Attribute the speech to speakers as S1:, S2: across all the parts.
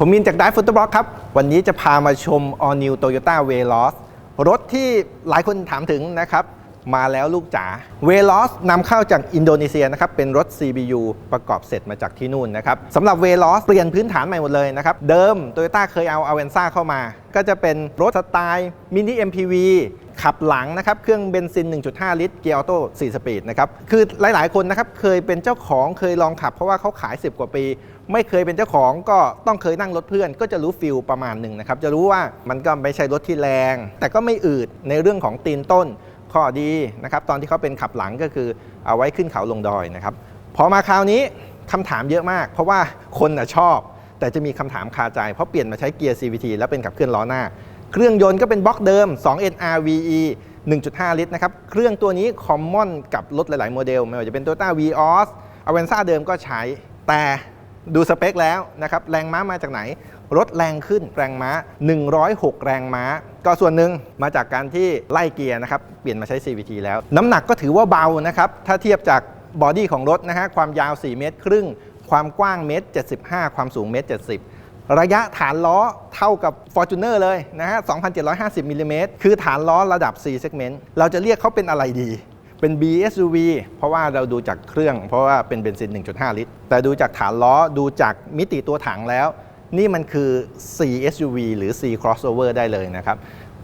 S1: ผมมินจากไดฟุตบอลครับ วันนี้จะพามาชม All New Toyota Veloz รถที่หลายคนถามถึงนะครับ มาแล้วลูกจ๋า Veloz นำเข้าจากอินโดนีเซียนะครับ เป็นรถ CBU ประกอบเสร็จมาจากที่นู่นนะครับสำหรับ Veloz เปลี่ยนพื้นฐานใหม่หมดเลยนะครับ เดิม Toyota เคยเอา Avanza เข้ามา ก็จะเป็นรถสไตล์มินิ MPV ขับหลังนะครับ เครื่องเบนซิน 1.5 ลิตร เกียร์ออโต้ 4 สปีดนะครับ คือหลาย ๆ คนนะครับ เคยเป็นเจ้าของ เคยลองขับ เพราะว่าเขาขาย 10 กว่าปี ไม่เคยเป็นเจ้าของก็ต้องเคยนั่งรถเพื่อน ก็จะรู้ฟิลประมาณหนึ่งนะครับ จะรู้ว่ามันก็ไม่ใช่รถที่แรง แต่ก็ไม่อืดในเรื่องของตีนต้น ข้อดีนะครับ ตอนที่เขาเป็นขับหลังก็คือเอาไว้ขึ้นเขาลงดอยนะครับพอมาคราวนี้คำถามเยอะมาก เพราะว่าคนน่ะชอบ แต่จะมีคำถามคาใจ เพราะเปลี่ยนมาใช้เกียร์ CVT แล้วเป็นขับเคลื่อนล้อหน้า เครื่องยนต์ก็เป็นบล็อกเดิม 2 NRVE 1.5 ลิตรนะครับ เครื่องตัวนี้คอมมอนกับรถหลาย ๆ โมเดล ไม่ว่าจะเป็น Toyota Vios Avanza เดิมก็ใช้ แต่ ดูสเปคแล้วนะครับแรงม้ามาจากไหน รถแรงขึ้นแรงม้า 106 แรงม้า ก็ส่วนหนึ่งมาจากการที่ไล่เกียร์นะครับ เปลี่ยนมาใช้ CVT แล้ว น้ำหนักก็ถือว่าเบานะครับ ถ้าเทียบจากบอดี้ของรถนะฮะความยาว 4 เมตรครึ่ง ความกว้างเมตร 75 ความสูงเมตร 70ระยะฐานล้อเท่ากับ Fortuner เลยนะฮะ 2,750มิลลิเมตร คือฐานล้อระดับ C segment เราจะเรียกเขาเป็นอะไรดี เป็น BSUV เพราะว่าเราดูจากเครื่อง เพราะว่าเป็นเบนซิน 1.5 ลิตร แต่ดูจากฐานล้อดูจากมิติตัวถังแล้ว นี่มันคือ C SUV หรือ C crossover ได้เลยนะครับ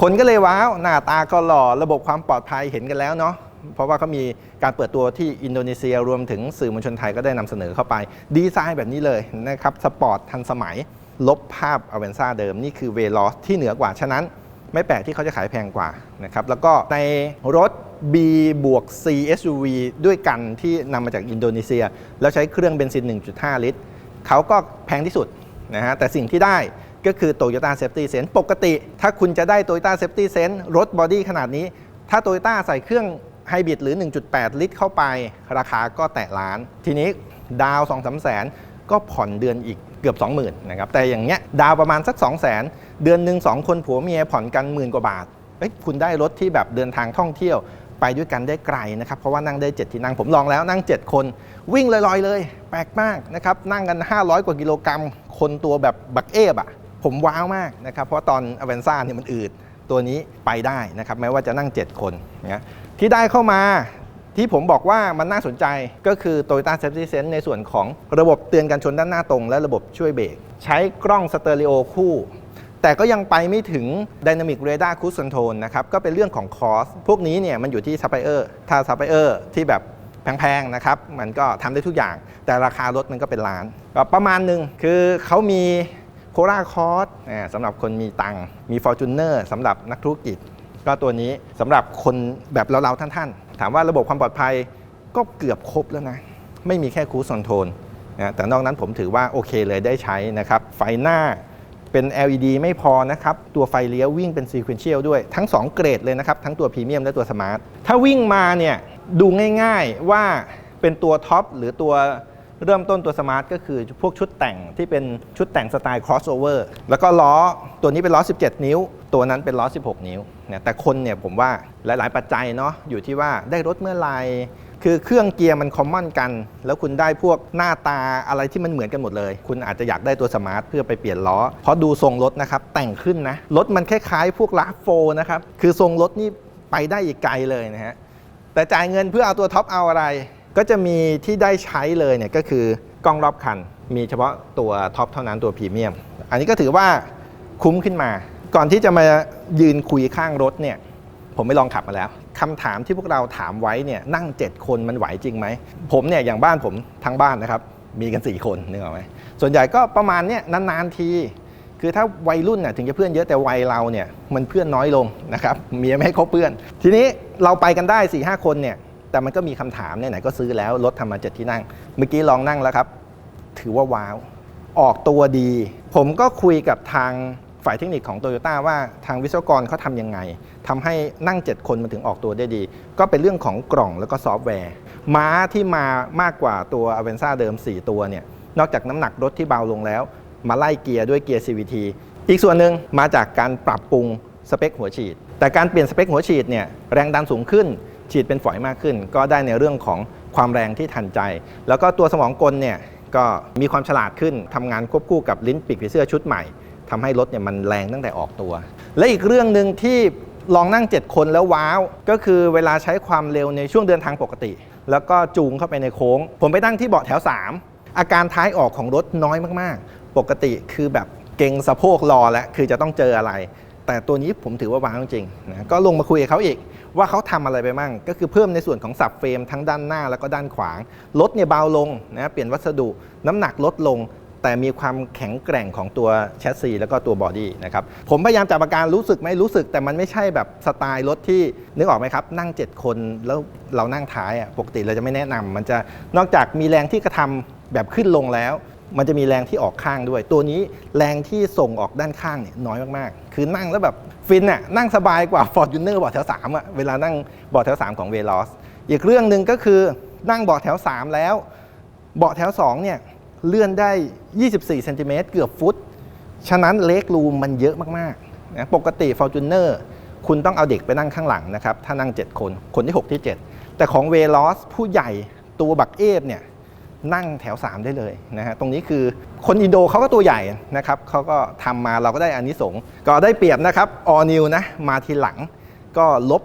S1: คนก็เลยว้าว หน้าตาก็หล่อระบบความปลอดภัยเห็นกันแล้วเนาะเพราะว่าเขามีการเปิดตัวที่อินโดนีเซียรวมถึงสื่อมวลชนไทยก็ได้นำเสนอเข้าไป ดีไซน์แบบนี้เลยนะครับสปอร์ตทันสมัย ลบภาพอเวนซ่าเดิมนี่คือเวลอสที่เหนือกว่าฉะนั้น ไม่แปลกที่เขาจะขายแพงกว่านะครับแล้วก็ในรถ B บวก C SUV ด้วยกันที่นำมาจากอินโดนีเซีย แล้วใช้เครื่องเบนซิน 1.5 ลิตรเขาก็แพงที่สุดนะฮะแต่สิ่งที่ได้ก็คือ Toyota Safety Sense ปกติ ถ้าคุณจะได้ Toyota Safety Sense รถบอดี้ขนาดนี้ ถ้า Toyota ใส่เครื่องไฮบริดหรือ 1.8 ลิตรเข้าไป ราคาก็แตะล้าน ทีนี้ดาว 2 3 แสน ก็ผ่อนเดือนอีกเกือบ 20,000นะครับแต่อย่างเงี้ยดาวประมาณสัก 2 0 0 0 0 0 เดือนหนึ่ง2คนผัวเมียผ่อนกันหมื่นกว่าบาทเอ้ยคุณได้รถที่แบบเดินทางท่องเที่ยวไปด้วยกันได้ไกลนะครับ เพราะว่านั่งได้ 7 ที่นั่งผมลองแล้วนั่ง 7 คน วิ่งลอยๆเลย แปลกมากนะครับนั่งกัน 500 กว่ากิโลกรัม คนตัวแบบบักเอฟอะผมว้าวมากนะครับ เพราะตอนอเวนซ่าเนี่ยมันอืดตัวนี้ไปได้นะครับแม้ว่าจะนั่ง 7 คนนะที่ได้เข้ามาที่ผมบอกว่ามันน่าสนใจก็คือ Toyota Safety Sense ในส่วนของระบบเตือนการชนด้านหน้าตรง และระบบช่วยเบรกใช้กล้องสเตอริโอคู่ แต่ก็ยังไปไม่ถึง Dynamic Radar Cruise Control นะครับก็เป็นเรื่องของคอสพวกนี้เนี่ยมันอยู่ที่ซัพพลายเออร์ถ้าซัพพลายเออร์ที่แบบแพงๆนะครับมันก็ทำได้ทุกอย่าง แต่ราคารถมันก็เป็นล้านประมาณหนึ่งคือเขามีโคราคอสสำหรับคนมีตังค์มี Fortuner สำหรับนักธุรกิจ ก็ตัวนี้สำหรับคนแบบเราๆท่านๆ ถามว่าระบบความปลอดภัยก็เกือบครบแล้วนะ ไม่มีแค่คูส c อนโทนนะแต่นอกนั้นผมถือว่าโอเคเลยได้ใช้นะครับ ไฟหน้า เป็น LED ไม่พอนะครับ ตัวไฟเลี้ยววิ่งเป็น Sequential ด้วยทั้ง 2 เกรดเลยนะครับ ทั้งตัวพรีเมียมและตัวสมาร์ท ถ้าวิ่งมาเนี่ยดูง่ายๆว่าเป็นตัวท็อปหรือตัวเริ่มต้นตัวสมาร์ทก็คือพวกชุดแต่งที่เป็นชุดแต่งสไตล์ crossover แล้วก็ล้อตัวนี้เป็นล้อ 17 นิ้ว ตัวนั้นเป็นล้อ 16 นิ้วเนี่ยแต่คนเนี่ยผมว่าหลาย ๆ ปัจจัยเนาะอยู่ที่ว่าได้รถเมื่อไหร่ คือเครื่องเกียร์มันคอมมอนกัน แล้วคุณได้พวกหน้าตาอะไรที่มันเหมือนกันหมดเลย คุณอาจจะอยากได้ตัวสมาร์ทเพื่อไปเปลี่ยนล้อ เพราะดูทรงรถนะครับ แต่งขึ้นนะ รถมันคล้ายๆ พวกลาโฟนะครับ คือทรงรถนี่ไปได้อีกไกลเลยนะฮะ แต่จ่ายเงินเพื่อเอาตัวท็อปเอาอะไร ก็จะมีที่ได้ใช้เลยเนี่ยก็คือกล้องรอบคัน มีเฉพาะตัวท็อปเท่านั้นตัวพรีเมียม อันนี้ก็ถือว่าคุ้มขึ้นมา ก่อนที่จะมายืนคุยข้างรถเนี่ยผมไม่ลองขับมาแล้ว คำถามที่พวกเราถามไว้เนี่ยนั่ง 7 คนมันไหวจริงไหม ผมเนี่ยอย่างบ้านผมทั้งบ้านนะครับ มีกัน 4 คนนึกออกไหมส่วนใหญ่ก็ประมาณเนี้ยนานๆที คือถ้าวัยรุ่นน่ะถึงจะเพื่อนเยอะแต่วัยเราเนี่ยมันเพื่อนน้อยลงนะครับเมียไม่ให้เขาเพื่อน ทีนี้เราไปกันได้4ี่ห้าคนเนี่ยแต่มันก็มีคำถามไหนๆก็ซื้อแล้วรถทำมาเจ็ดที่นั่ง เมื่อกี้ลองนั่งแล้วครับ ถือว่าว้าว ออกตัวดี ผมก็คุยกับทาง ฝ่ายเทคนิคของโตโยต้าว่าทางวิศวกรเขาทำยังไงทำให้นั่ง 7 คนมันถึงออกตัวได้ดี ก็เป็นเรื่องของกล่องแล้วก็ซอฟต์แวร์ ม้าที่มามากกว่าตัว a v e n z a เดิม 4 ตัวเนี่ยนอกจากน้ำหนักรถที่เบาลงแล้ว มาไล่เกียร์ด้วยเกียร์ CVT อีกส่วนหนึ่งมาจากการปรับปรุงสเปคหัวฉีด แต่การเปลี่ยนสเปคหัวฉีดเนี่ยแรงดันสูงขึ้น ฉีดเป็นฝอยมากขึ้น ก็ได้ในเรื่องของความแรงที่ทันใจ แล้วก็ตัวสมองกลเนี่ยก็มีความฉลาดขึ้นทำงานควบคู่กับลิ้นปีกผีเสื้อชุดใหม่ ทำให้รถเนี่ยมันแรงตั้งแต่ออกตัว และอีกเรื่องหนึ่งที่ลองนั่ง 7 คนแล้วว้าว ก็คือเวลาใช้ความเร็วในช่วงเดินทางปกติ แล้วก็จูงเข้าไปในโค้ง ผมไปนั่งที่เบาะแถว 3 อาการท้ายออกของรถน้อยมากๆ ปกติคือแบบเก่งสะโพกรอแล้วคือจะต้องเจออะไร แต่ตัวนี้ผมถือว่าว้าวจริงนะก็ลงมาคุยกับเขาอีกว่าเขาทำอะไรไปมั่ง ก็คือเพิ่มในส่วนของสับเฟรมทั้งด้านหน้าแล้วก็ด้านขวางรถเนี่ยเบาลงนะเปลี่ยนวัสดุน้ำหนักลดลง แต่มีความแข็งแกร่งของตัวแชสซีแล้วก็ตัวบอดี้นะครับ ผมพยายามจับอาการรู้สึกไหมรู้สึก แต่มันไม่ใช่แบบสไตล์รถที่นึกออกไหมครับ นั่ง 7 คนแล้วเรานั่งท้ายอะปกติเราจะไม่แนะนำมันจะนอกจากมีแรงที่กระทำแบบขึ้นลงแล้ว มันจะมีแรงที่ออกข้างด้วย ตัวนี้แรงที่ส่งออกด้านข้างเนี่ยน้อยมากๆ คือนั่งแล้วแบบฟินน่ะนั่งสบายกว่า f o r t u n e r เบาะแถว3อะเวลานั่งเบาะแถว3ของ v e l o s อีกเรื่องหนึ่งก็คือนั่งเบาะแถว 3 แล้วเบาะแถว2เนี่ย เลื่อนได้ 24เซนติเมตรเกือบฟุต ฉะนั้นเลกรูมมันเยอะมากๆนะปกติ Fortuner คุณต้องเอาเด็กไปนั่งข้างหลังนะครับ ถ้านั่ง 7 คน คนที่ 6 ที่ 7 แต่ของ v e l o s ผู้ใหญ่ตัวบักเอฟเนี่ยนั่งแถว 3 ได้เลยนะฮะตรงนี้คือคนอินโดเขาก็ตัวใหญ่นะครับเขาก็ทำมาเราก็ได้อานิสงส์ก็ได้เปรียบนะครับออนิวนะมาทีหลังก็ลบ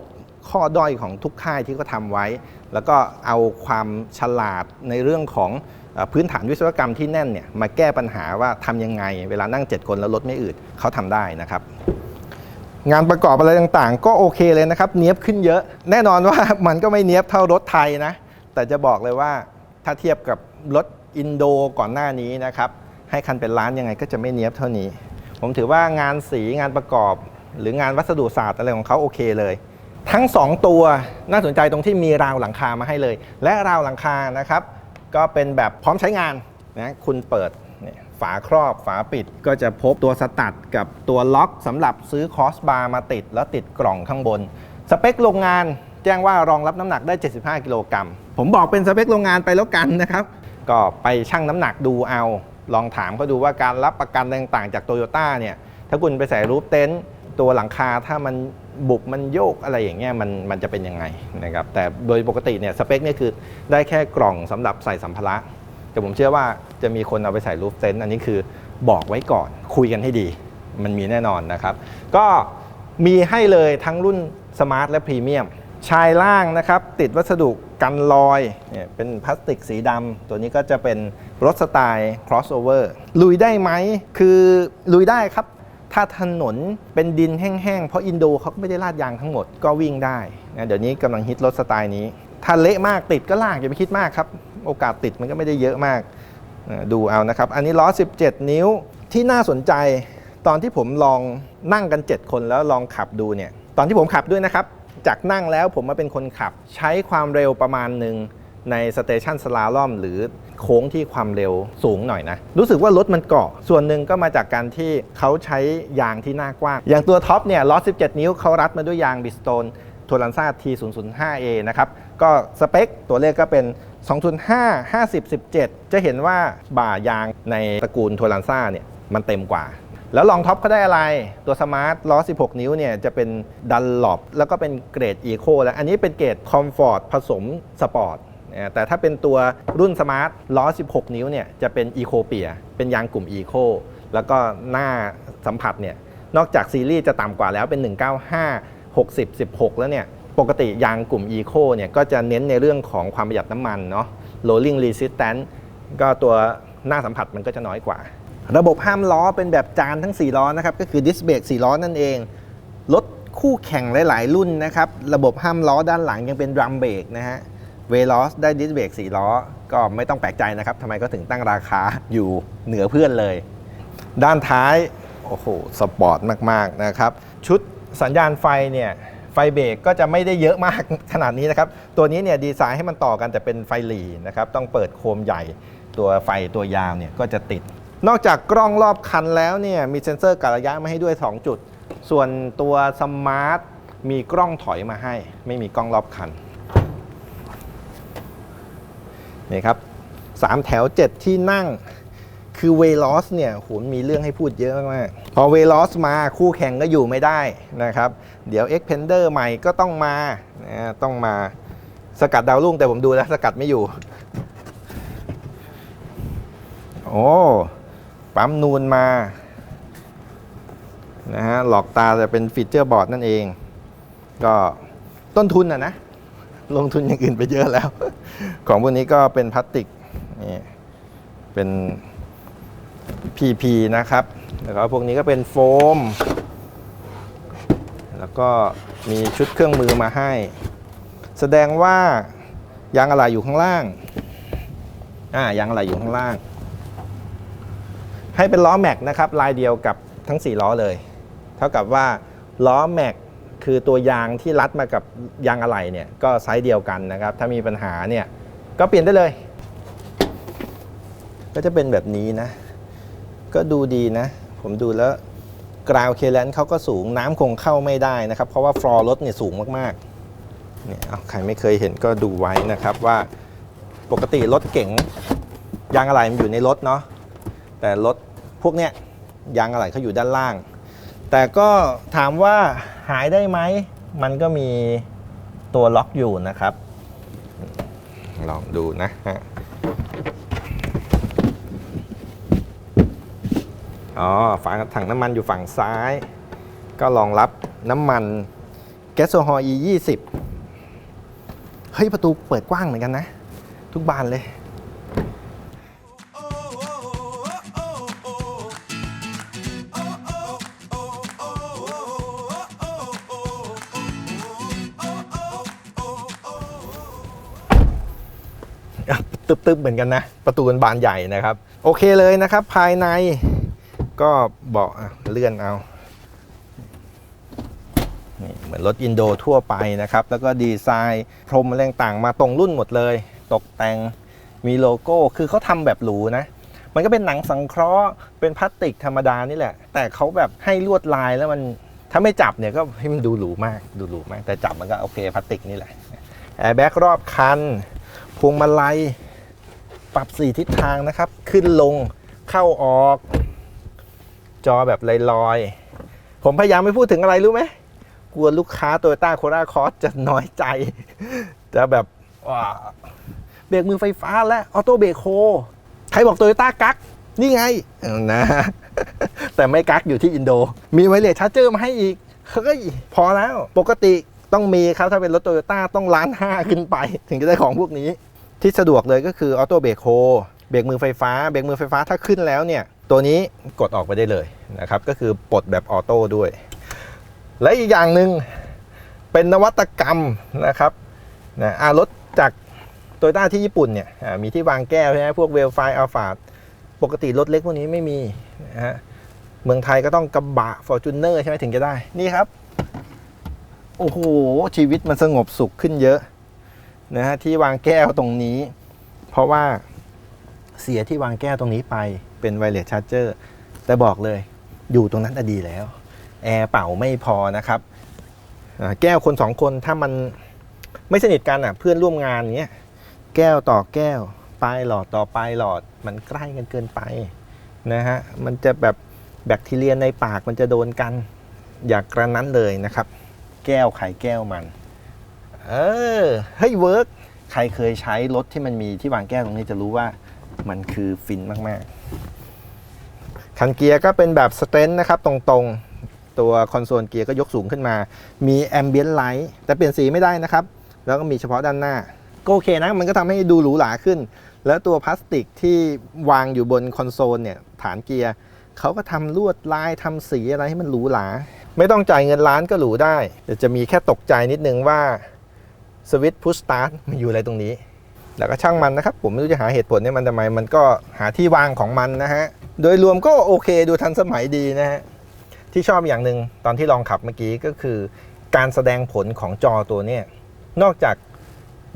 S1: ข้อด้อยของทุกค่ายที่เขาทำไว้ แล้วก็เอาความฉลาดในเรื่องของ พื้นฐานวิศวกรรมที่แน่นเนี่ยมาแก้ปัญหาว่าทำยังไง เวลานั่ง 7 คนแล้วรถไม่อืดเขาทำได้นะครับ งานประกอบอะไรต่างๆ ก็โอเคเลยนะครับเนี้ยบขึ้นเยอะ แน่นอนว่ามันก็ไม่เนี้ยบเท่ารถไทยนะ แต่จะบอกเลยว่าถ้าเทียบกับรถอินโดก่อนหน้านี้นะครับให้คันเป็นล้านยังไงก็จะไม่เนี้ยบเท่านี้ ผมถือว่างานสีงานประกอบ หรืองานวัสดุศาสตร์อะไรของเขาโอเคเลย ทั้ง 2 ตัวน่าสนใจตรงที่มีราวหลังคามาให้เลย และราวหลังคานะครับ ก็เป็นแบบพร้อมใช้งานนะคุณเปิดเนี่ยฝาครอบฝาปิดก็จะพบตัวสตัดกับตัวล็อกสำหรับซื้อคอสบาร์มาติด แล้วติดกล่องข้างบน สเปคโรงงานแจ้งว่ารองรับน้ำหนักได้ 75 กิโลกรัม ผมบอกเป็นสเปคโรงงานไปแล้วกันนะครับ ก็ไปชั่งน้ำหนักดูเอา ลองถามเขาดูว่าการรับประกันต่างๆ จากโตโยต้าเนี่ย ถ้าคุณไปใส่รูปเต็นท์ ตัวหลังคาถ้ามันบุบมันโยกอะไรอย่างเงี้ยมันมันจะเป็นยังไงนะครับแต่โดยปกติเนี่ยสเปคเนี่ยคือได้แค่กล่องสำหรับใส่สัมภาระ แต่ผมเชื่อว่าจะมีคนเอาไปใส่รูปเต็นท์อันนี้คือบอกไว้ก่อนคุยกันให้ดี มันมีแน่นอนนะครับ ก็มีให้เลยทั้งรุ่นสมาร์ทและพรีเมียมชายล่างนะครับติดวัสดุกันรอยเนี่ยเป็นพลาสติกสีดำตัวนี้ก็จะเป็นรถสไตล์ crossover ลุยได้ไหม คือลุยได้ครับ ถ้าถนนเป็นดินแห้งๆ เพราะอินโดเขาก็ไม่ได้ลาดยางทั้งหมดก็วิ่งได้นะเดี๋ยวนี้กำลังฮิตรถสไตล์นี้ ถ้าเละมากติดก็ลากอย่าไปคิดมากครับ โอกาสติดมันก็ไม่ได้เยอะมากดูเอานะครับ อันนี้ล้อ 17 นิ้วที่น่าสนใจ ตอนที่ผมลองนั่งกัน 7 คนแล้วลองขับดูเนี่ย ตอนที่ผมขับด้วยนะครับ จากนั่งแล้วผมมาเป็นคนขับ ใช้ความเร็วประมาณหนึ่งในสเตชันสลาลอมหรือ โค้งที่ความเร็วสูงหน่อยนะ รู้สึกว่ารถมันเกาะ ส่วนหนึ่งก็มาจากการที่เขาใช้ยางที่หน้ากว้าง อย่างตัวท็อปเนี่ยล้อ 17 นิ้วเขารัดมาด้วยยางบิสโตนทัวรันซ่า T005A นะครับ ก็สเปคตัวเลขก็เป็น 205 50 17 จะเห็นว่าบ่ายางในตระกูลทัวรันซ่าเนี่ยมันเต็มกว่าแล้วลองท็อปเขาได้อะไร ตัวสมาร์ทล้อ 16 นิ้วเนี่ยจะเป็นดันหลบแล้วก็เป็นเกรดอีโคแล้ว อันนี้เป็นเกรดคอมฟอร์ตผสมสปอร์ต แต่ถ้าเป็นตัวรุ่นสมาร์ทล้อ 16 นิ้วเนี่ยจะเป็นอีโคเปียเป็นยางกลุ่มอีโคแล้วก็หน้าสัมผัสเนี่ยนอกจากซีรีส์จะต่ำกว่าแล้วเป็น 195 60 16 แล้วเนี่ยปกติยางกลุ่ม Eco เนี่ยก็จะเน้นในเรื่องของความประหยัดน้ำมันเนาะ rolling resistance ก็ตัวหน้าสัมผัสมันก็จะน้อยกว่า ระบบห้ามล้อเป็นแบบจานทั้ง 4 ล้อนะครับ ก็คือดิสเบรก4ล้อนั่นเอง รถคู่แข่งหลาย ๆ รุ่นนะครับ ระบบห้ามล้อด้านหลังยังเป็นดรัมเบรกนะฮะ เวลอสได้ดิสเบรก4ล้อ ก็ไม่ต้องแปลกใจนะครับทำไมก็ถึงตั้งราคาอยู่เหนือเพื่อนเลย ด้านท้าย โอ้โห สปอร์ตมาก ๆ นะครับ ชุดสัญญาณไฟเนี่ยไฟเบรกก็จะไม่ได้เยอะมากขนาดนี้นะครับ ตัวนี้เนี่ยดีไซน์ให้มันต่อกันแต่เป็นไฟหลีนะครับ ต้องเปิดโคมใหญ่ตัวไฟตัวยาวเนี่ยก็จะติด นอกจากกล้องรอบคันแล้วเนี่ยมีเซ็นเซอร์กะระยะมาให้ด้วย 2 จุด ส่วนตัวสมาร์ทมีกล้องถอยมาให้ ไม่มีกล้องรอบคัน นี่ครับสามแถว 7 ที่นั่งคือเวลอสเนี่ยโหมีเรื่องให้พูดเยอะมาก พอเวลอสมาคู่แข่งก็อยู่ไม่ได้นะครับ เดี๋ยว e x p e n d e r ใหม่ก็ต้องมานะต้องมาสกัดดาวรุ่งแต่ผมดูแล้วสกัดไม่อยู่ โอ้ปั๊มนูนมานะฮะหลอกตาจะเป็นฟีเจอร์บอร์ดนั่นเอง ก็ต้นทุนอะนะ ลงทุนอย่างอื่นไปเยอะแล้ว ของพวกนี้ก็เป็นพลาสติกนี่เป็น PP นะครับ แล้วก็พวกนี้ก็เป็นโฟม แล้วก็มีชุดเครื่องมือมาให้ แสดงว่ายางอะไหล่อยู่ข้างล่าง อ่ายางอะไหล่อยู่ข้างล่าง ให้เป็นล้อแม็กนะครับ ลายเดียวกับทั้ง 4 ล้อเลย เท่ากับว่าล้อแม็ก คือตัวยางที่รัดมากับยางอะไหล่เนี่ยก็ไซส์เดียวกันนะครับ ถ้ามีปัญหาเนี่ยก็เปลี่ยนได้เลย ก็จะเป็นแบบนี้นะ ก็ดูดีนะ ผมดูแล้วกราวเคเลนเขาก็สูงน้ำคงเข้าไม่ได้นะครับ เพราะว่าฟลอร์รถเนี่ยสูงมากๆเนี่ยใครไม่เคยเห็นก็ดูไว้นะครับว่าปกติรถเก๋งยางอะไหล่มันอยู่ในรถเนาะแต่รถพวกเนี้ยยางอะไหล่เขาอยู่ด้านล่าง แต่ก็ถามว่าหายได้ไหม มันก็มีตัวล็อกอยู่นะครับ ลองดูนะฮะอ๋อฝาถังน้ำมันอยู่ฝั่งซ้าย ก็รองรับน้ำมันแก๊สโซฮอล์ E 20เฮ้ย ประตูเปิดกว้างเหมือนกันนะ ทุกบานเลย ตึบๆเหมือนกันนะ ประตูเป็นบานใหญ่นะครับ โอเคเลยนะครับ ภายในก็เบาะเลื่อนเอาเหมือนรถอินโดทั่วไปนะครับ แล้วก็ดีไซน์พรมอะไรต่างมาตรงรุ่นหมดเลย ตกแต่งมีโลโก้ คือเขาทำแบบหรูนะ มันก็เป็นหนังสังเคราะห์ เป็นพลาสติกธรรมดานี่แหละ แต่เขาแบบให้ลวดลายแล้วมันถ้าไม่จับเนี่ยก็ให้มันดูหรูมากดูหรูมาก แต่จับมันก็โอเคพลาสติกนี่แหละแอร์แบ็กรอบคันพวงมาลัย ปรับ 4 ทิศทางนะครับ ขึ้นลงเข้าออก จอแบบลอยๆ ผมพยายามไม่พูดถึงอะไรรู้ไหมกลัวลูกค้าโตโยต้าโคราคอสจะน้อยใจ จะแบบว้าเบรกมือไฟฟ้าและออโต้เบรกโฮใครบอกโตโยต้ากักนี่ไงนะ แต่ไม่กักอยู่ที่อินโด มีไวเลสชาร์เจอร์มาให้อีก เฮ้ย พอแล้ว ปกติต้องมีครับ ถ้าเป็นรถโตโยต้าต้องล้านห้าขึ้นไป ถึงจะได้ของพวกนี้ ที่สะดวกเลยก็คือออโต้เบรกโฮเบรกมือไฟฟ้าเบรกมือไฟฟ้าถ้าขึ้นแล้วเนี่ย ตัวนี้กดออกไปได้เลยนะครับ ก็คือปลดแบบออโต้ด้วย และอีกอย่างหนึ่งเป็นนวัตกรรมนะครับนะรถจากโตโยต้าที่ญี่ปุ่นเนี่ยมีที่วางแก้วใช่ไหมพวกเวลไฟอัลฟาปกติรถเล็กพวกนี้ไม่มีนะฮะเมืองไทยก็ต้องกระบะฟอร์จูเนอร์ใช่ไหมถึงจะได้นี่ครับ โอ้โห ชีวิตมันสงบสุขขึ้นเยอะ นะฮะที่วางแก้วตรงนี้ เพราะว่าเสียที่วางแก้วตรงนี้ไปเป็นไวเลสชาร์เจอร์แต่บอกเลยอยู่ตรงนั้นอะดีแล้ว แอร์เป่าไม่พอนะครับแก้วคนสองคนถ้ามันไม่สนิทกันอะเพื่อนร่วมงานเงี้ยแก้วต่อแก้วปลายหลอดต่อปลายหลอดมันใกล้กันเกินไปนะฮะมันจะแบบแบคทีเรียในปากมันจะโดนกัน อย่ากระนั้นเลยนะครับ แก้วไข่แก้วมัน เออเฮ้ยเวิร์กใครเคยใช้รถที่มันมีที่วางแก้วตรงนี้จะรู้ว่ามันคือฟินมากๆคันเกียร์ก็เป็นแบบสเตนนะครับตรงๆ ตัวคอนโซลเกียร์ก็ยกสูงขึ้นมา มีแอมเบียนไลท์แต่เปลี่ยนสีไม่ได้นะครับ แล้วก็มีเฉพาะด้านหน้า ก็โอเคนะ มันก็ทำให้ดูหรูหราขึ้น แล้วตัวพลาสติกที่วางอยู่บนคอนโซลเนี่ยฐานเกียร์เขาก็ทำลวดลายทำสีอะไรให้มันหรูหราไม่ต้องจ่ายเงินล้านก็หรูได้แต่จะมีแค่ตกใจนิดนึงว่า สวิตช์พุชสตาร์ทมันอยู่อะไรตรงนี้ แล้วก็ช่างมันนะครับ ผมไม่รู้จะหาเหตุผลให้มันทำไม มันก็หาที่วางของมันนะฮะ โดยรวมก็โอเคดูทันสมัยดีนะฮะ ที่ชอบอย่างหนึ่งตอนที่ลองขับเมื่อกี้ก็คือ การแสดงผลของจอตัวเนี้ยนอกจาก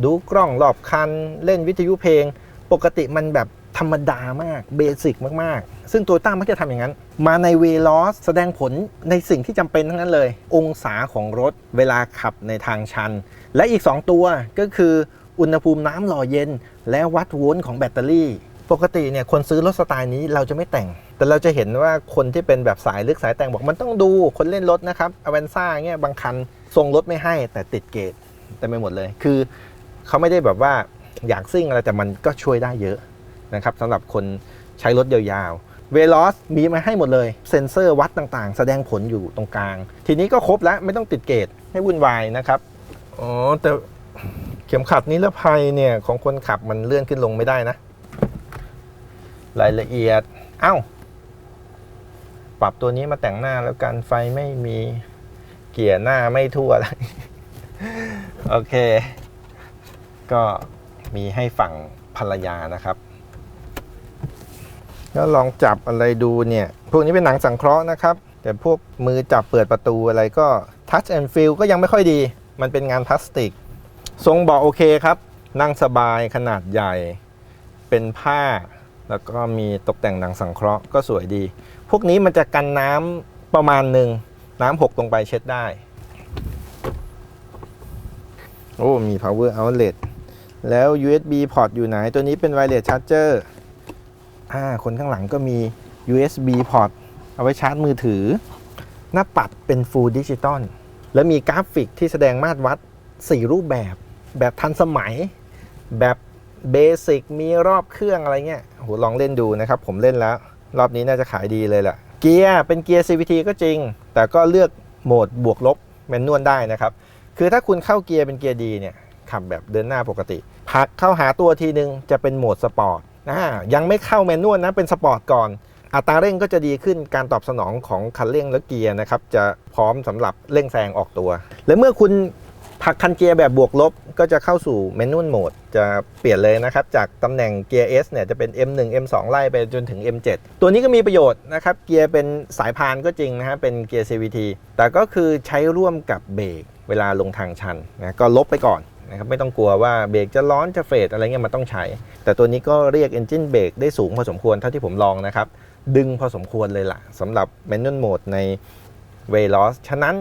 S1: ดูกล้องรอบคัน เล่นวิทยุเพลง ปกติมันแบบธรรมดามากเบสิกมาก ๆ ซึ่งตัวต้ามักจะทำอย่างนั้น มาในเวลอสแสดงผลในสิ่งที่จำเป็นทั้งนั้นเลย องศาของรถเวลาขับในทางชัน และอีก 2 ตัวก็คืออุณหภูมิน้ำหล่อเย็น และวัดโวลต์ของแบตเตอรี่ ปกติเนี่ยคนซื้อรถสไตล์นี้เราจะไม่แต่ง แต่เราจะเห็นว่าคนที่เป็นแบบสายลึกสายแต่งบอกมันต้องดูคนเล่นรถนะครับอเวนซ่าเงี้ยบางคันทรงรถไม่ให้แต่ติดเกรดแต่ไม่หมดเลย คือเขาไม่ได้แบบว่าอยากซิ่งอะไรแต่มันก็ช่วยได้เยอะนะครับสำหรับคนใช้รถยาวๆเวลอสมีมาให้หมดเลย เซ็นเซอร์วัดต่างๆ แสดงผลอยู่ตรงกลาง ทีนี้ก็ครบแล้วไม่ต้องติดเกตให้วุ่นวายนะครับ อ๋อ แต่เข็มขัดนิรภัยเนี่ยของคนขับมันเลื่อนขึ้นลงไม่ได้นะ รายละเอียด เอ้า ปรับตัวนี้มาแต่งหน้าแล้วกันไฟไม่มีเกียร์หน้าไม่ทั่วอะไรโอเค ก็มีให้ฝั่งภรรยานะครับ แล้วลองจับอะไรดูเนี่ย พวกนี้เป็นหนังสังเคราะห์นะครับ แต่พวกมือจับเปิดประตูอะไรก็ Touch and Feel ก็ยังไม่ค่อยดี มันเป็นงานพลาสติก ทรงเบาะโอเคครับ นั่งสบายขนาดใหญ่ เป็นผ้า แล้วก็มีตกแต่งหนังสังเคราะห์ก็สวยดี พวกนี้มันจะกันน้ำประมาณหนึ่งน้ำหกลงไปเช็ดได้ โอ้ มี power outlet แล้ว USB port อยู่ไหน ตัวนี้เป็น wireless charger อ่า คนข้างหลังก็มี USB port เอาไว้ชาร์จมือถือ หน้าปัดเป็น full digital แล้วมีกราฟิกที่แสดงมาตรวัด 4 รูปแบบ แบบทันสมัย แบบเบสิกมีรอบเครื่องอะไรเงี้ยโหลองเล่นดูนะครับ ผมเล่นแล้ว รอบนี้น่าจะขายดีเลยแหละเกียร์เป็นเกียร์ CVT ก็จริง แต่ก็เลือกโหมดบวกลบแมนนวลได้นะครับ คือถ้าคุณเข้าเกียร์เป็นเกียร์ดีเนี่ยขับแบบเดินหน้าปกติ พักเข้าหาตัวทีนึงจะเป็นโหมดสปอร์ตอ่ายังไม่เข้าแมนนวลนะเป็นสปอร์ตก่อน อัตราเร่งก็จะดีขึ้นการตอบสนองของคันเร่งและเกียร์นะครับจะพร้อมสำหรับเร่งแซงออกตัว และเมื่อคุณผักคันเกียร์แบบบวกลบก็จะเข้าสู่แมนนโหมดจะเปลี่ยนเลยนะครับ จากตำแหน่งเกียร์ S เนี่ยจะเป็น M1 M2 ไล่ไปจนถึง M7 ตัวนี้ก็มีประโยชน์นะครับ เกียร์เป็นสายพานก็จริงนะฮะเป็นเกียร์ CVT แต่ก็คือใช้ร่วมกับเบรกเวลาลงทางชันนะก็ลบไปก่อนนะครับไม่ต้องกลัวว่าเบรกจะร้อนจะเฟดอะไรเงี้ยมันต้องใช้ แต่ตัวนี้ก็เรียก Engine Brake ได้สูงพอสมควรเท่าที่ผมลองนะครับ ดึงพอสมควรเลยล่ะสำหรับ Manual Mode ใน w a y l o s ฉะนั้น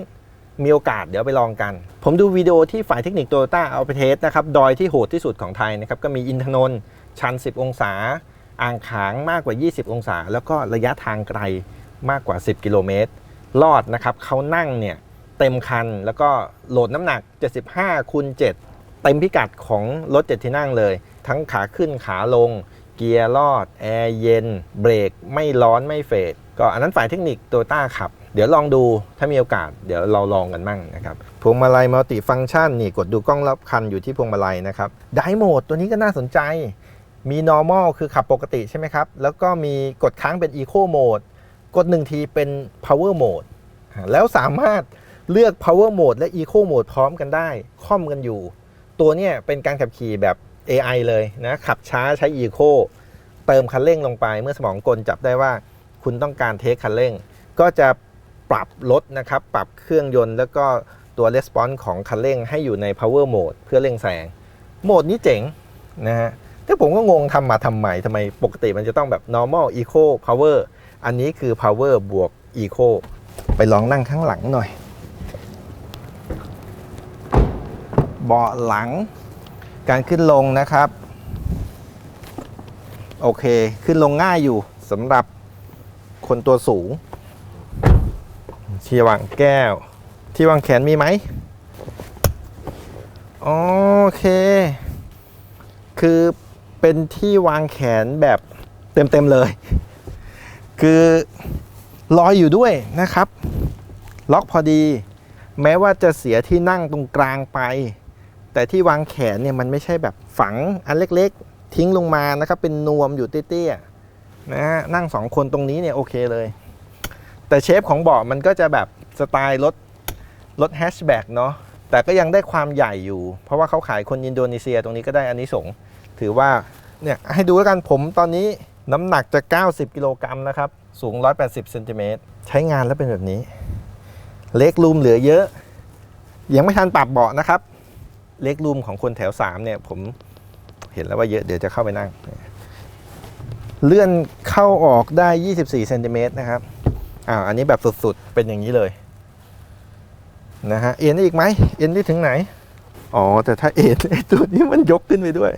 S1: มีโอกาสเดี๋ยวไปลองกัน ผมดูวิดีโอที่ฝ่ายเทคนิคโตโยต้าเอาไปเทสนะครับ ดอยที่โหดที่สุดของไทยนะครับ ก็มีอินทนนท์ชัน 10 องศา อ่างขางมากกว่า 20 องศา แล้วก็ระยะทางไกลมากกว่า 10 กิโลเมตร รอดนะครับเขานั่งเนี่ยเต็มคันแล้วก็โหลดน้ำหนัก 75คูณ7เต็มพิกัดของรถ7ที่นั่งเลย ทั้งขาขึ้นขาลง เกียร์รอด แอร์เย็น เบรกไม่ร้อนไม่เฟด ก็อันนั้นฝ่ายเทคนิคโตต้าขับ เดี๋ยวลองดูถ้ามีโอกาส เดี๋ยวเราลองกันมั่งนะครับ พวงมาลัยมัลติฟัง c t ชันนี่กดดูกล้องรอบคันอยู่ที่พวงมาลัยนะครับไดโหมดตัวนี้ก็น่าสนใจ มี normal คือขับปกติใช่ไหมครับ แล้วก็มีกดค้างเป็น eco mode กดหนึ่งทีเป็น power mode แล้วสามารถเลือก power mode และ eco mode พร้อมกันได้ ค่อมกันอยู่ ตัวเนี้ยเป็นการขับขี่แบบ AI เลยนะขับช้าใช้ eco เติมคันเร่งลงไป เมื่อสมองกลจับได้ว่าคุณต้องการเทคคันเร่ง ก็จะปรับลดนะครับ ปรับเครื่องยนต์แล้วก็ตัว response ของคันเร่งให้อยู่ใน power mode เพื่อเร่งแซงโหมดนี้เจ๋งนะฮะแต่ผมก็งงทำมาทำไมทำไมปกติมันจะต้องแบบ normal eco power อันนี้คือ power บวก eco ไปลองนั่งข้างหลังหน่อย เบาะหลัง การขึ้นลงนะครับ โอเคขึ้นลงง่ายอยู่สำหรับคนตัวสูง ที่วางแก้ว ที่วางแขนมีไหมโอเค คือเป็นที่วางแขนแบบเต็มๆเลย คือลอยอยู่ด้วยนะครับ ล็อกพอดี แม้ว่าจะเสียที่นั่งตรงกลางไป แต่ที่วางแขนเนี่ยมันไม่ใช่แบบฝังอันเล็กๆ ทิ้งลงมานะครับเป็นนวมอยู่เตี้ยๆนะฮะนั่งสองคนตรงนี้เนี่ยโอเคเลย แต่เชฟของเบาะมันก็จะแบบสไตล์รถรถแฮชแบ็กเนาะแต่ก็ยังได้ความใหญ่อยู่ เพราะว่าเขาขายคนอินโดนีเซียตรงนี้ก็ได้อันนี้สงถือว่าเนี่ยให้ดูแล้วกันผมตอนนี้น้ำหนักจะ 90 กิโลกรัมนะครับ สูง 180เซนติเมตรใช้งานแล้วเป็นแบบนี้ เล็กรูมเหลือเยอะ ยังไม่ทันปรับเบาะนะครับ เล็กรูมของคนแถว3เนี่ยผมเห็นแล้วว่าเยอะเดี๋ยวจะเข้าไปนั่ง เลื่อนเข้าออกได้ 24เซนติเมตรนะครับอ้าวอันนี้แบบสุดๆ เป็นอย่างนี้เลยนะฮะเอ็นได้อีกไหมเอ็นได้ถึงไหน อ๋อ แต่ถ้าเอ็นตัวนี้มันยกขึ้นไปด้วย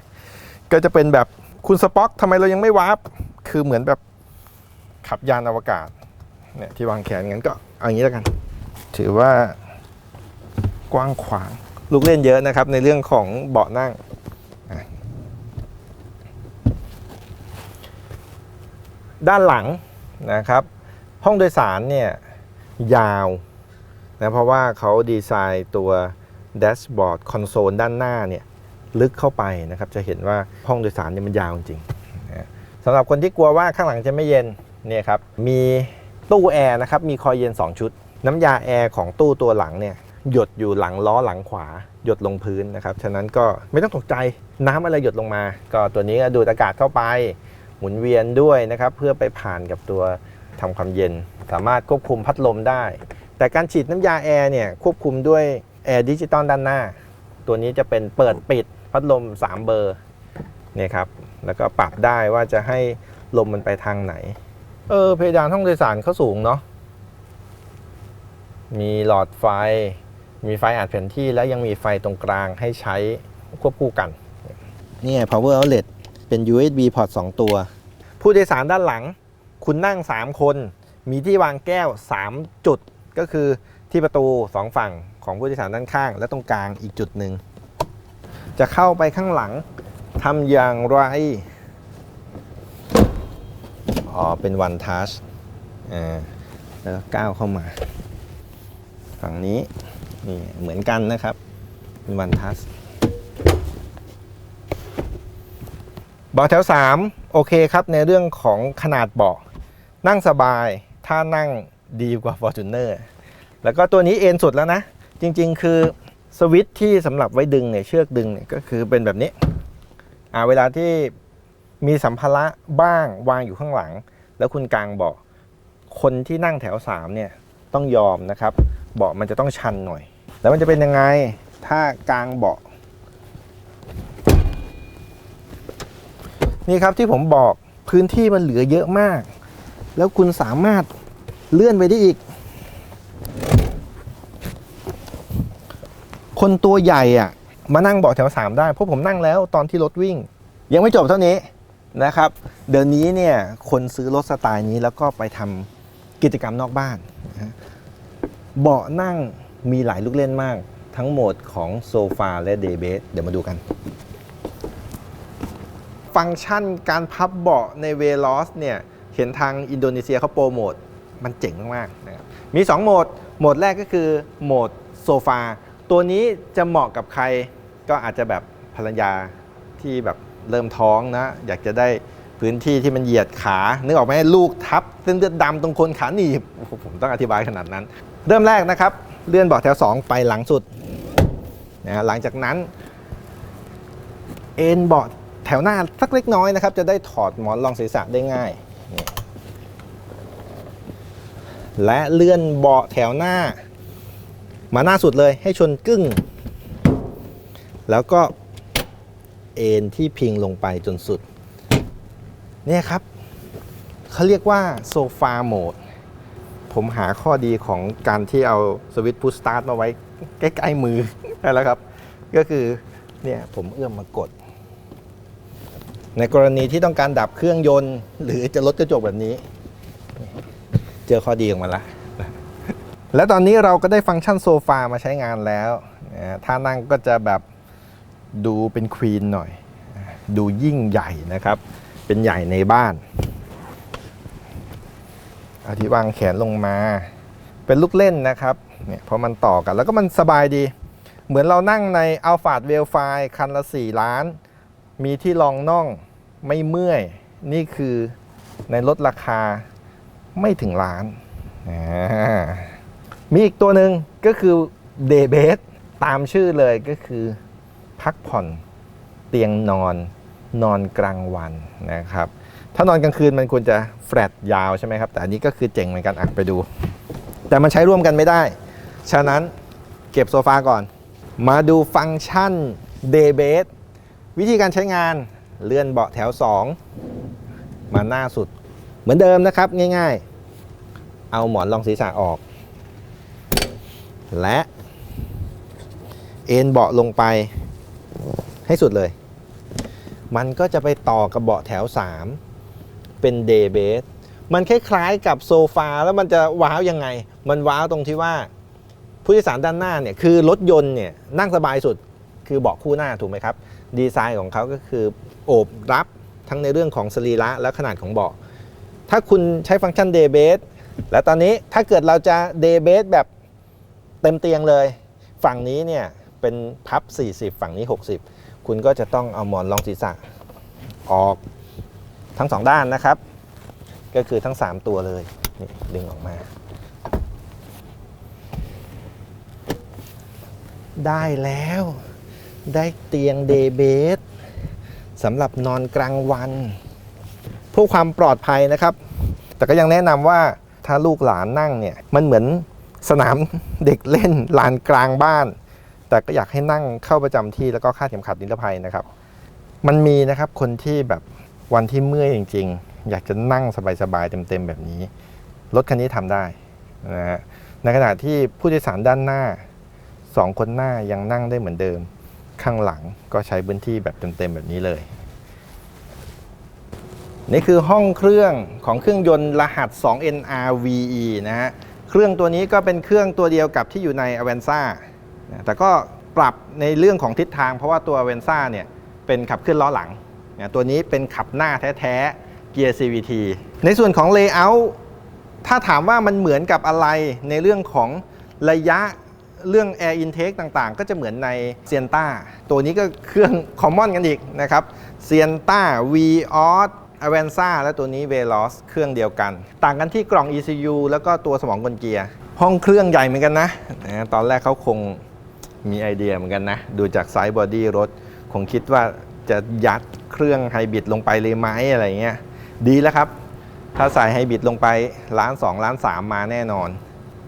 S1: ก็จะเป็นแบบคุณสป็อกทำไมเรายังไม่วาร์ปคือเหมือนแบบขับยานอวกาศเนี่ยที่วางแขนงั้นก็เอาอย่างนี้แล้วกัน ถือว่ากว้างขวาง ลูกเล่นเยอะนะครับในเรื่องของเบาะนั่ง ด้านหลังนะครับ ห้องโดยสารเนี่ยยาวนะเพราะว่าเขาดีไซน์ตัวแดชบอร์ดคอนโซลด้านหน้าเนี่ยลึกเข้าไปนะครับ จะเห็นว่าห้องโดยสารเนี่ยมันยาวจริงนะสำหรับคนที่กลัวว่าข้างหลังจะไม่เย็นเนี่ยครับมีตู้แอร์นะครับมีคอยเย็น 2 ชุด น้ำยาแอร์ของตู้ตัวหลังเนี่ย หยดอยู่หลังล้อหลังขวาหยดลงพื้นนะครับ ฉะนั้นก็ไม่ต้องตกใจน้ำอะไรหยดลงมา ก็ตัวนี้ก็ดูดอากาศเข้าไป หมุนเวียนด้วยนะครับ เพื่อไปผ่านกับตัวทำความเย็น สามารถควบคุมพัดลมได้ แต่การฉีดน้ำยาแอร์เนี่ยควบคุมด้วยแอร์ดิจิตอลด้านหน้า ตัวนี้จะเป็นเปิดปิดพัดลม 3 เบอร์เนี่ยครับแล้วก็ปรับได้ว่าจะให้ลมมันไปทางไหน เออเพดานห้องโดยสารเขาสูงเนาะมีหลอดไฟ มีไฟอ่านแผนที่แล้วยังมีไฟตรงกลางให้ใช้ควบคู่กันนี่ power outlet เป็น USB port 2 ตัว ผู้โดยสารด้านหลัง คุณนั่ง 3 คน มีที่วางแก้ว 3 จุด ก็คือที่ประตู 2 ฝั่งของผู้โดยสารด้านข้าง และตรงกลางอีกจุดหนึ่ง จะเข้าไปข้างหลังทำอย่างไร อ๋อ เป็น one touch อ่า แล้วก็ก้าวเข้ามา ฝั่งนี้ นี่เหมือนกันนะครับเป็น one touch เบาะแถว 3 โอเคครับ ในเรื่องของขนาดเบาะนั่งสบายถ้านั่งดีกว่า Fortuner แล้วก็ตัวนี้เอ็นสุดแล้วนะ จริงๆ คือสวิตที่สำหรับไว้ดึงเนี่ยเชือกดึงเนี่ยก็คือเป็นแบบนี้อ่าเวลาที่มีสัมภาระบ้างวางอยู่ข้างหลัง แล้วคุณกลางเบาะคนที่นั่งแถว 3 เนี่ยต้องยอมนะครับ เบาะมันจะต้องชันหน่อย แล้วมันจะเป็นยังไงถ้ากลางเบาะนี่ครับที่ผมบอกพื้นที่มันเหลือเยอะมาก แล้วคุณสามารถเลื่อนไปได้อีก คนตัวใหญ่อะมานั่งเบาะแถว3ได้เพราะผมนั่งแล้วตอนที่รถวิ่ง ยังไม่จบเท่านี้นะครับ เดี๋ยวนี้เนี่ยคนซื้อรถสไตล์นี้แล้วก็ไปทำกิจกรรมนอกบ้าน เบาะนั่ง มีหลายลูกเล่นมาก ทั้งโหมดของโซฟาและเดย์เบสเดี๋ยวมาดูกัน ฟังก์ชันการพับเบาะในเวลอสเนี่ยเห็นทางอินโดนีเซียเขาโปรโมทมันเจ๋งมากๆนะครับมี 2 โหมด โหมดแรกก็คือโหมดโซฟา ตัวนี้จะเหมาะกับใครก็อาจจะแบบภรรยาที่แบบเริ่มท้องนะ อยากจะได้พื้นที่ที่มันเหยียดขา นึกออกไหมลูกทับเส้นเลือดดำตรงคนขาหนีบผมต้องอธิบายขนาดนั้น เริ่มแรกนะครับ เลื่อนเบาะแถว 2 ไปหลังสุดนะหลังจากนั้น เอ็นเบาะแถวหน้าสักเล็กน้อยนะครับ จะได้ถอดหมอนรองศีรษะได้ง่าย และเลื่อนเบาะแถวหน้า มาหน้าสุดเลยให้ชนกึ้ง แล้วก็เอ็นที่พิงลงไปจนสุด เนี่ยครับเขาเรียกว่าโซฟาโหมด ผมหาข้อดีของการที่เอาสวิตช์พุชสตาร์ทมาไว้ใกล้ๆมือได้แล้วครับ ก็คือเนี่ยผมเอื้อมมากด ในกรณีที่ต้องการดับเครื่องยนต์ หรือจะลดกระจกแบบนี้ เจอข้อดีของมันละและตอนนี้เราก็ได้ฟังก์ชันโซฟามาใช้งานแล้วท่านั่งก็จะแบบดูเป็นควีนหน่อย ดูยิ่งใหญ่นะครับ เป็นใหญ่ในบ้าน อาที่วางแขนลงมา เป็นลูกเล่นนะครับเนี่ยพอมันต่อกันแล้วก็มันสบายดี เหมือนเรานั่งในอัลฟาดเวลไฟคันละ 4 ล้าน มีที่รองน่องไม่เมื่อย นี่คือในลดราคาไม่ถึงล้าน มีอีกตัวหนึ่งก็คือเดย์เบสตามชื่อเลยก็คือพักผ่อนเตียงนอนนอนกลางวันนะครับ ถ้านอนกลางคืนมันควรจะแฟลตยาวใช่ไหมครับ แต่อันนี้ก็คือเจ๋งเหมือนกันอะไปดู แต่มันใช้ร่วมกันไม่ได้ ฉะนั้นเก็บโซฟาก่อน มาดูฟังก์ชัน Day Bed วิธีการใช้งานเลื่อนเบาะแถว 2 มาหน้าสุด เหมือนเดิมนะครับง่ายๆ เอาหมอนรองศีรษะออก และเอนเบาะลงไปให้สุดเลย มันก็จะไปต่อกับเบาะแถว 3 เป็น Day Bed มันคล้ายๆกับโซฟาแล้วมันจะว้าวยังไง มันว้าวตรงที่ว่า ผู้โดยสารด้านหน้าเนี่ยคือรถยนต์เนี่ยนั่งสบายสุดคือเบาะคู่หน้าถูกไหมครับ ดีไซน์ของเขาก็คือโอบรับทั้งในเรื่องของสรีระและขนาดของเบาะถ้าคุณใช้ฟังก์ชัน day base และตอนนี้ถ้าเกิดเราจะ day base แบบเต็มเตียงเลย ฝั่งนี้เนี่ยเป็นพับ 40 ฝั่งนี้ 60 คุณก็จะต้องเอาหมอนรองศีรษะออก ทั้งสองด้านนะครับ ก็คือทั้ง 3 ตัวเลยนี่ดึงออกมา ได้แล้วได้เตียงเดย์เบสสำหรับนอนกลางวันเพื่อความปลอดภัยนะครับ แต่ก็ยังแนะนำว่าถ้าลูกหลานนั่งเนี่ยมันเหมือนสนามเด็กเล่นลานกลางบ้าน แต่ก็อยากให้นั่งเข้าประจำที่แล้วก็คาดเข็มขัดนิรภัยนะครับ มันมีนะครับคนที่แบบ วันที่เมื่อยจริง ๆ อยากจะนั่งสบายๆเต็มๆแบบนี้ รถคันนี้ทำได้นะฮะในขณะที่ผู้โดยสารด้านหน้าสองคนหน้ายังนั่งได้เหมือนเดิม ข้างหลังก็ใช้พื้นที่แบบเต็มๆแบบนี้เลย นี่คือห้องเครื่องของเครื่องยนต์รหัส 2NRVE นะฮะเครื่องตัวนี้ก็เป็นเครื่องตัวเดียวกับที่อยู่ใน Avanza แต่ก็ปรับในเรื่องของทิศทางเพราะว่าตัว Avanza เนี่ยเป็นขับเคลื่อนล้อหลัง ตัวนี้เป็นขับหน้าแท้ๆเกียร์ CVT ในส่วนของ Layout ถ้าถามว่ามันเหมือนกับอะไรในเรื่องของระยะเรื่อง Air Intake ต่างๆ ก็จะเหมือนใน s i e n t a ตัวนี้ก็เครื่อง Common กันอีกนะครับ s i e n t a v o s Avanza และตัวนี้ Veloz เครื่องเดียวกัน ต่างกันที่กล่อง ECU แล้วก็ตัวสมองกลเกียร์ ห้องเครื่องใหญ่เหมือนกันนะ ตอนแรกเขาคงมีไอเดียเหมือนกันนะ ดูจากไซส์บอดี้รถ คงคิดว่า จะยัดเครื่องไฮบริดลงไปเลยไหมอะไรเงี้ยดีแล้วครับ ถ้าใส่ไฮบริดลงไปล้าน2ล้าน3 มาแน่นอน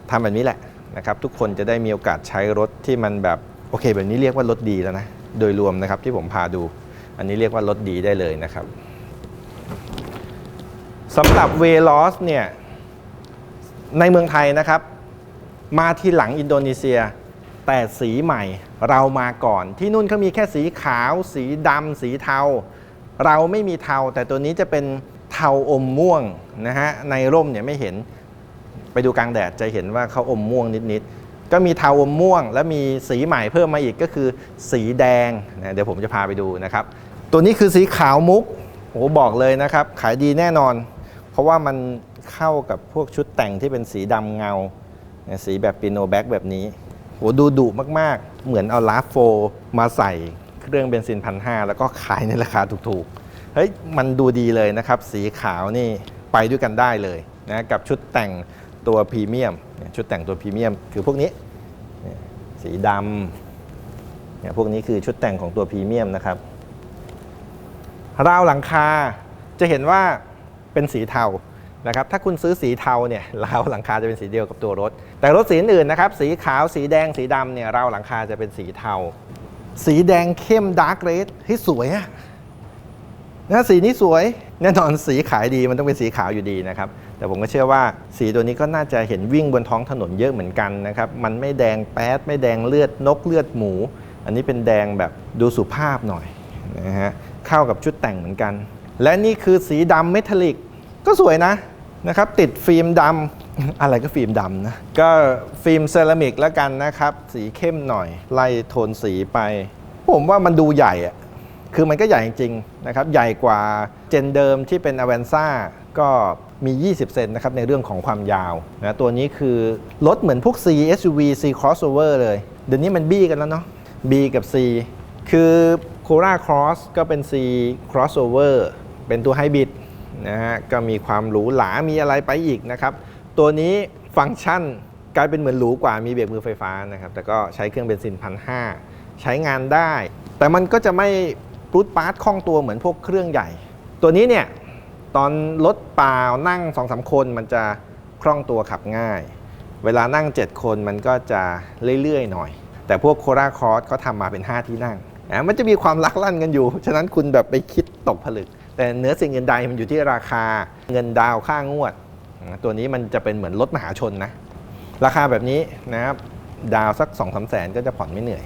S1: ทำแบบนี้แหละนะครับ ทุกคนจะได้มีโอกาสใช้รถที่มันแบบโอเค แบบนี้เรียกว่ารถดีแล้วนะ โดยรวมนะครับที่ผมพาดู อันนี้เรียกว่ารถดีได้เลยนะครับสำหรับเวลอสเนี่ยในเมืองไทยนะครับ มาทีหลังอินโดนีเซีย แต่สีใหม่เรามาก่อน ที่นู่นเขามีแค่สีขาว สีดำสีเทา เราไม่มีเทา แต่ตัวนี้จะเป็นเทาอมม่วงนะฮะในร่มเนี่ยไม่เห็นไปดูกลางแดดจะเห็นว่าเขาอมม่วงนิดๆก็มีเทาอมม่วง แล้วมีสีใหม่เพิ่มมาอีกก็คือสีแดงนะเดี๋ยวผมจะพาไปดูนะครับ ตัวนี้คือสีขาวมุกโอ้บอกเลยนะครับ ขายดีแน่นอน เพราะว่ามันเข้ากับพวกชุดแต่งที่เป็นสีดำเงา สีแบบปิโนแบ็กแบบนี้ โหดูดุมากๆ เหมือนเอาลาฟโฟมาใส่เครื่องเบนซินพันห้าแล้วก็ขายในราคาถูกๆ เฮ้ย มันดูดีเลยนะครับ สีขาวนี่ไปด้วยกันได้เลยนะกับชุดแต่งตัวพรีเมียม ชุดแต่งตัวพรีเมียมคือพวกนี้ สีดำเนี่ยพวกนี้คือชุดแต่งของตัวพรีเมียมนะครับราวหลังคาจะเห็นว่าเป็นสีเทานะครับถ้าคุณซื้อสีเทาเนี่ยราวหลังคาจะเป็นสีเดียวกับตัวรถ แต่รถสีอื่นนะครับ สีขาวสีแดงสีดำเนี่ยราวหลังคาจะเป็นสีเทา สีแดงเข้มดาร์กเรดที่สวยอะนะสีนี้สวยแน่นอนสีขายดีมันต้องเป็นสีขาวอยู่ดีนะครับ แต่ผมก็เชื่อว่าสีตัวนี้ก็น่าจะเห็นวิ่งบนท้องถนนเยอะเหมือนกันนะครับ มันไม่แดงแป๊ดไม่แดงเลือดนกเลือดหมู อันนี้เป็นแดงแบบดูสุภาพหน่อยนะฮะเข้ากับชุดแต่งเหมือนกัน และนี่คือสีดำเมทัลลิกก็สวยนะนะครับ ติดฟิล์มดำ อะไรก็ฟิล์มดำนะ ก็ฟิล์มเซรามิกแล้วกันนะครับ สีเข้มหน่อย ไล่โทนสีไป ผมว่ามันดูใหญ่อะคือมันก็ใหญ่จริงๆนะครับ ใหญ่กว่าเจนเดิมที่เป็น a v a n z a ก็มี 20 เซนนะครับ ในเรื่องของความยาวนะตัวนี้คือรถเหมือนพวก C SUV C crossover เลย เดี๋ยวนี้มันบี้กันแล้วเนาะ B กับ C คือ Cora Cross ก็เป็น C crossover เป็นตัวไฮบริดนะฮะก็มีความหรูหรา มีอะไรไปอีกนะครับ ตัวนี้ฟังก์ชันกลายเป็นเหมือนหรูกว่ามีเบรกมือไฟฟ้านะครับ แต่ก็ใช้เครื่องเบนซินพันห้าใช้งานได้ แต่มันก็จะไม่ปรูดปาร์ตคล่องตัวเหมือนพวกเครื่องใหญ่ ตัวนี้เนี่ยตอนรถเปล่านั่ง2องสาคนมันจะคล่องตัวขับง่าย เวลานั่ง 7 คนมันก็จะเรื่อยๆหน่อย แต่พวกโคราคอร์สเขาทำมาเป็น 5 ที่นั่งนะมันจะมีความลักลั่นกันอยู่ ฉะนั้นคุณแบบไปคิดตกผลึก แต่เนื้อสิ่งอื่นใดมันอยู่ที่ราคาเงินดาวค่างวด ตัวนี้มันจะเป็นเหมือนรถมหาชนนะ ราคาแบบนี้นะครับ ดาวสัก2องสาแสนก็จะผ่อนไม่เหนื่อย